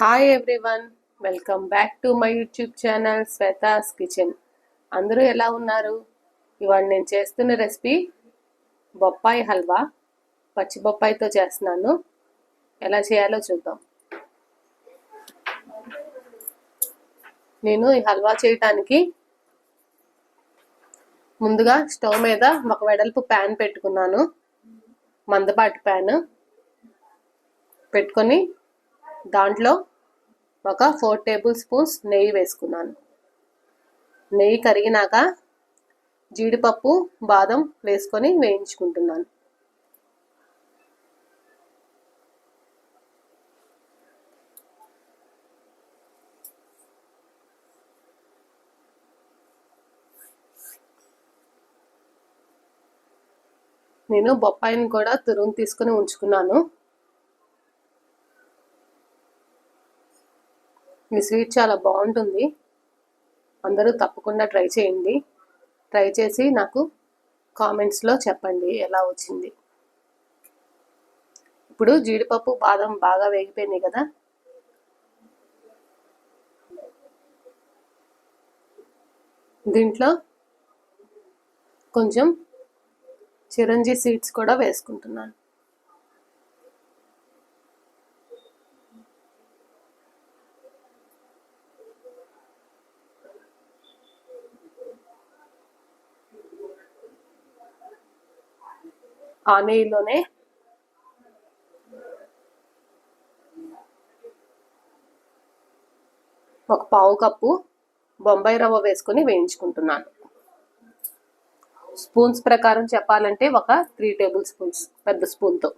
Hi everyone welcome back to my YouTube channel Shweta's kitchen అందరూ ఎలా ఉన్నారు? ఇవాళ నేను చేస్తున్న రెసిపీ బొప్పాయి హల్వా. పచ్చి బొప్పాయితో చేస్తున్నాను. ఎలా చేయాలో చూద్దాం. నేను ఈ హల్వా చేయటానికి ముందుగా స్టవ్ మీద ఒక వెడల్పు ప్యాన్ పెట్టుకున్నాను. మందపాటి ప్యాన్. పెట్టుకొని దాంట్లో ఒక ఫోర్ టేబుల్ స్పూన్స్ నెయ్యి వేసుకున్నాను. నెయ్యి కరిగినాక జీడిపప్పు బాదం వేసుకొని వేయించుకుంటున్నాను. నేను బొప్పాయిని కూడా తురుము తీసుకుని ఉంచుకున్నాను. ఈ స్వీట్ చాలా బాగుంటుంది. అందరూ తప్పకుండా ట్రై చేయండి. ట్రై చేసి నాకు కామెంట్స్లో చెప్పండి ఎలా వచ్చింది. ఇప్పుడు జీడిపప్పు బాదం బాగా వేగిపోయినాయి కదా. దీంట్లో కొంచెం చిరంజీ సీడ్స్ కూడా వేసుకుంటున్నాను. ఆ నెయ్యిలోనే ఒక పావు కప్పు బొంబాయి రవ్వ వేసుకొని వేయించుకుంటున్నాను. స్పూన్స్ ప్రకారం చెప్పాలంటే ఒక త్రీ టేబుల్ స్పూన్స్ పెద్ద స్పూన్తో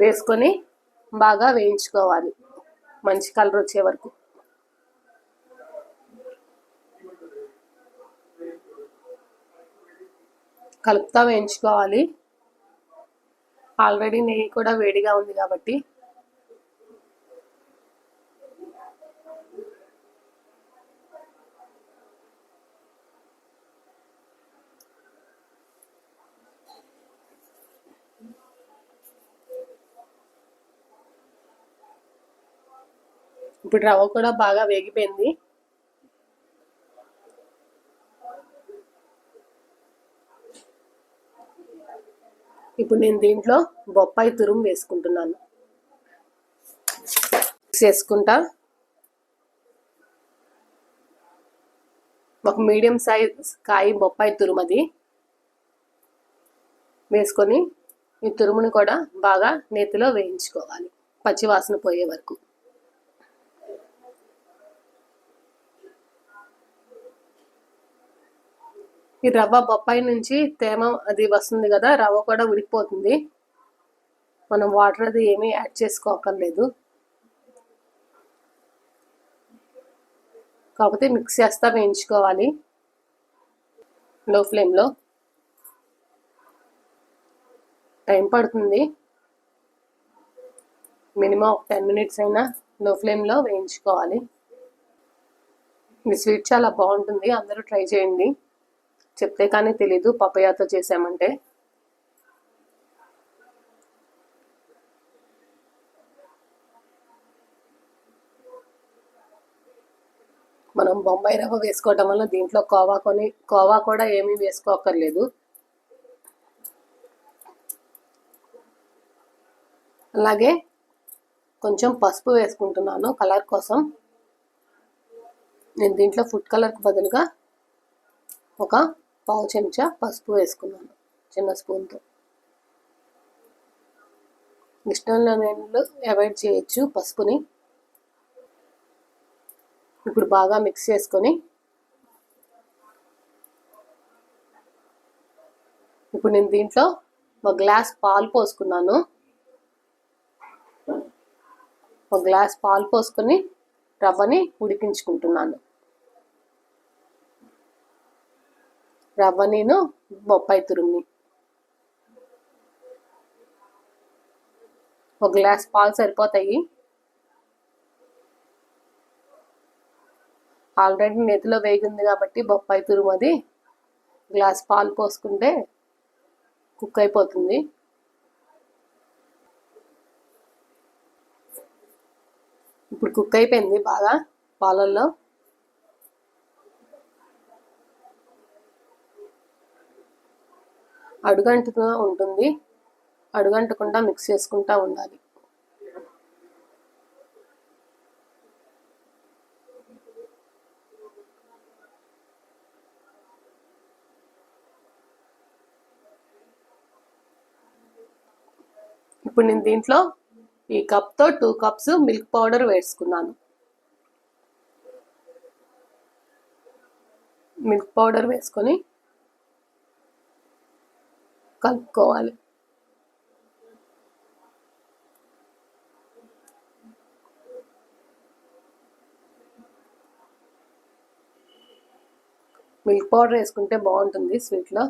వేసుకొని బాగా వేయించుకోవాలి. మంచి కలర్ వచ్చే వరకు. కలుపుతా వేయించుకోవాలి. ఆల్రెడీ నెయ్యి కూడా వేడిగా ఉంది కాబట్టి. ఇప్పుడు రవ్వ కూడా బాగా వేగిపోయింది. ఇప్పుడు నేను దీంట్లో బొప్పాయి తురుము వేసుకుంటున్నాను. వేసుకుంటా ఒక మీడియం సైజ్ కాయ బొప్పాయి తురుము అది. వేసుకొని ఈ తురుముని కూడా బాగా నేతిలో వేయించుకోవాలి. పచ్చివాసన పోయే వరకు. ఈ రవ్వ బొప్పాయి నుంచి తేమ అది వస్తుంది కదా రవ్వ కూడా ఉడికిపోతుంది. మనం వాటర్ అది ఏమీ యాడ్ చేసుకోకర్లేదు. కాకపోతే మిక్స్ చేస్తా వేయించుకోవాలి. లో. ఫ్లేమ్లో టైం పడుతుంది. మినిమం ఒక టెన్ మినిట్స్ అయినా లో ఫ్లేమ్లో వేయించుకోవాలి. ఈ స్వీట్ చాలా బాగుంటుంది అందరూ ట్రై చేయండి. చెప్తే కానీ తెలీదు పపయాతో చేసామంటే మనం బొంబాయి రవ్వ వేసుకోవటం వల్ల దీంట్లో కోవా కొని కోవా కూడా ఏమీ వేసుకోకర్లేదు అలాగే కొంచెం పసుపు వేసుకుంటున్నాను కలర్ కోసం. నేను దీంట్లో ఫుడ్ కలర్కి బదులుగా ఒక పావు చెంచా పసుపు వేసుకున్నాను చిన్న స్పూన్తో. ఇష్టం నేను అవాయిడ్ చేయొచ్చు పసుపుని. ఇప్పుడు బాగా మిక్స్ చేసుకొని ఇప్పుడు నేను దీంట్లో ఒక గ్లాస్ పాలు పోసుకున్నాను. ఒక గ్లాస్ పాలు పోసుకొని రవ్వని ఉడికించుకుంటున్నాను. రవ్వ నేను బొప్పాయి తురుమి ఒక గ్లాస్ పాలు సరిపోతాయి. ఆల్రెడీ నెతిలో వేగింది కాబట్టి బొప్పాయి తురుము అది. గ్లాస్ పాలు పోసుకుంటే కుక్ అయిపోతుంది. ఇప్పుడు కుక్ అయిపోయింది బాగా పాలల్లో. అడుగంటుగా ఉంటుంది. అడుగంటకుండా మిక్స్ చేసుకుంటూ ఉండాలి. ఇప్పుడు నేను దీంట్లో ఈ కప్తో టూ కప్స్ మిల్క్ పౌడర్ వేసుకున్నాను. మిల్క్ పౌడర్ వేసుకొని కలుపుకోవాలి. మిల్క్ పౌడర్ వేసుకుంటే బాగుంటుంది స్వీట్లో.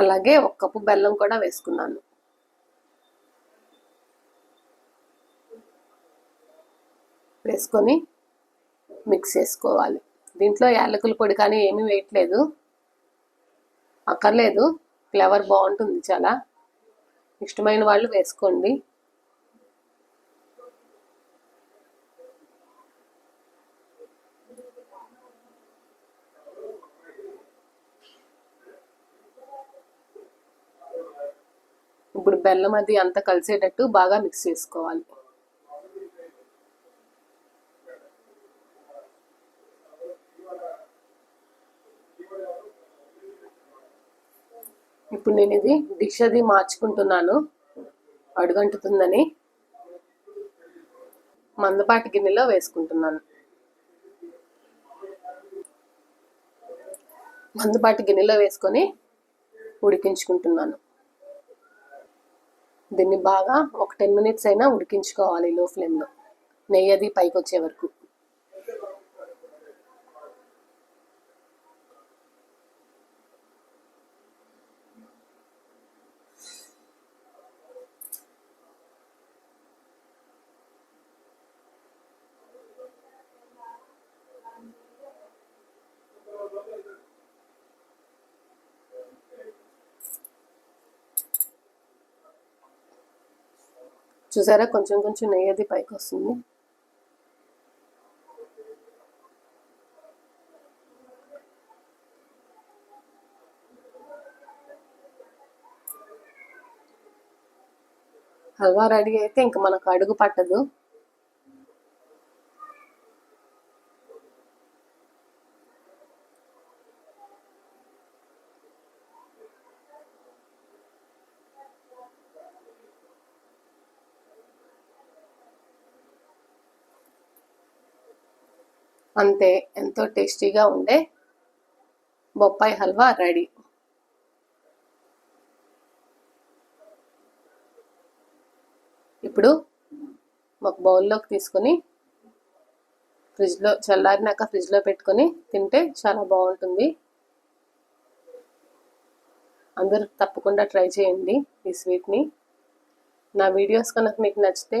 అలాగే ఒక కప్పు బెల్లం కూడా వేసుకున్నాను. వేసుకొని మిక్స్ చేసుకోవాలి. దీంట్లో యాలకుల పొడి కానీ ఏమీ వేయట్లేదు. అక్కర్లేదు. ఫ్లేవర్ బాగుంటుంది చాలా. ఇష్టమైన వాళ్ళు వేసుకోండి. ఇప్పుడు బెల్లం అది అంతా కలిసేటట్టు బాగా మిక్స్ చేసుకోవాలి. ఇప్పుడు నేను ఇది డిష్ అది మార్చుకుంటున్నాను. అడుగంటుతుందని మందపాటి గిన్నెలో వేసుకుంటున్నాను. మందపాటి గిన్నెలో వేసుకొని ఉడికించుకుంటున్నాను. దీన్ని బాగా ఒక టెన్ మినిట్స్ అయినా ఉడికించుకోవాలి లో ఫ్లేమ్లో. నెయ్యి అది పైకి వచ్చే వరకు. చూసారా? కొంచెం కొంచెం నెయ్యి అది పైకి వస్తుంది హల్వా రెడీ అయితే ఇంకా మనకు అడుగు పట్టదు. అంతే. ఎంతో టేస్టీగా ఉండే బొప్పాయి హల్వా రెడీ. ఇప్పుడు ఒక బౌల్లోకి తీసుకొని ఫ్రిడ్జ్లో చల్లారినాక ఫ్రిడ్జ్లో పెట్టుకొని తింటే చాలా బాగుంటుంది. అందరూ తప్పకుండా ట్రై చేయండి ఈ స్వీట్ని. నా వీడియోస్ కనుక మీకు నచ్చితే